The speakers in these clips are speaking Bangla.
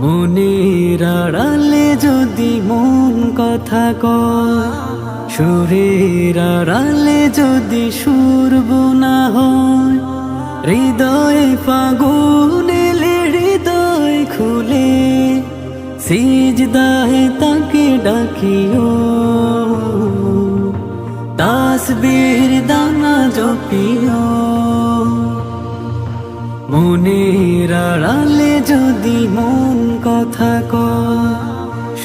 মনের আড়ালে যদি মন কথা কয়, সুরের আড়ালে যদি সুর বোনা হয়, হৃদয়ে ফাগুন হৃদয় খুলে সিজদাহে তাকে ডাকিও। তাসবীর দানা জপিও। মনের আড়ালে যদি মন কথা কয়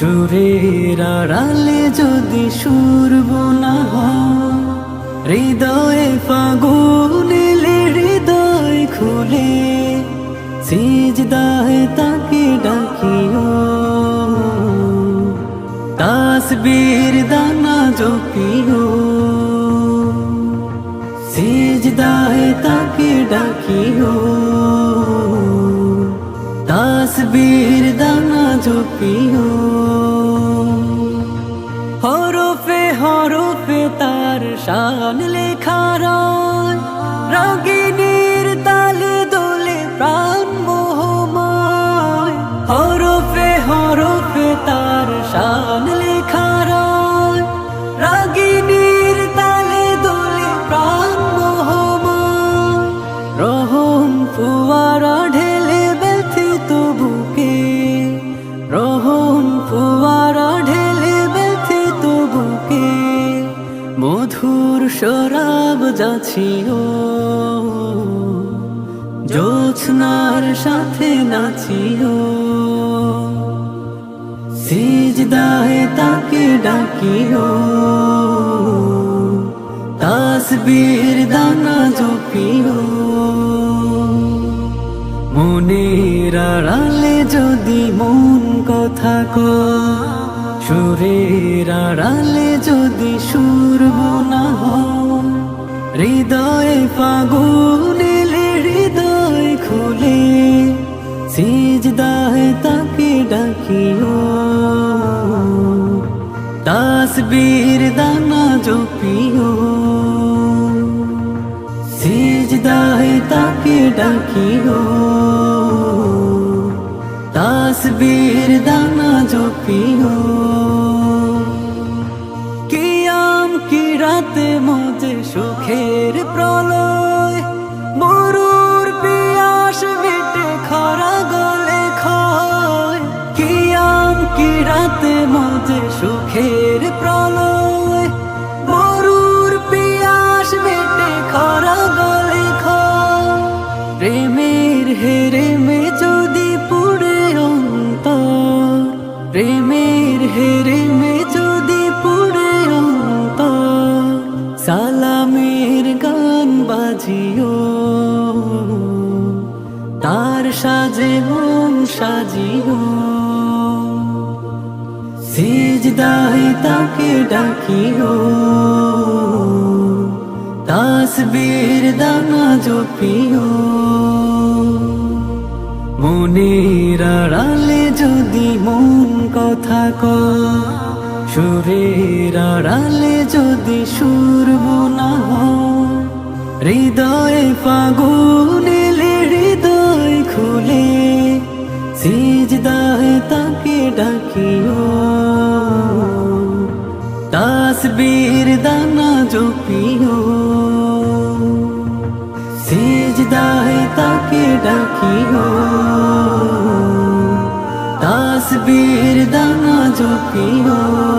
সুরের আড়ালে যদি সুর বোনা হৃদয়ে ফাগুন হৃদয় খুলে সিজদাহে তাকে ডাকিও। তাসবীর দানা জপিও। সিজদাহে তাকে ডাকিও। তাসবীর দানা জপিও। মধুর শরাব যাচ্ছিও জোছনার সাথে নাচিও সিজদাহে তাকে ডাকিও তাসবীর দানা জপিও মনের আড়ালে যদি মন কথা কয় সুরের আড়ালে যদি সুর বোনা হৃদয় এলে হৃদয় খুলে সিজদাহে তাকে ডাকিও। তাসবীর দানা জপিও। সিজদাহে তাকে ডাকিও। তাসবীর দানা জপিও কিয়াম কি রাতে মজে সুখের প্রলয় মরুর পিয়াস মিটে খরা গলে খয় কিয়াম কি রাতে মজে সুখের প্রলয় মরুর পিয়াস মিটে খরা গলে খয় প্রেমের হেরে মে প্রেমের হেরে মে যদি পুড়ে অন্তর। সালামের গান বাজিও। তার সাজে মন সাজিও। সিজদাহে তাকে ডাকিও। তাসবীর দানা জপিও। মনের আড়ালে যদি মন কথা কয়, সুরের আড়ালে যদি সুর বোনা হৃদয়ে এলে হৃদয় খুলে সিজদাহে তাকে ডাকিও। তাসবীর দানা জপিও। সিজদাহে তাকে ডাকিও তাসবীর দানা জপিও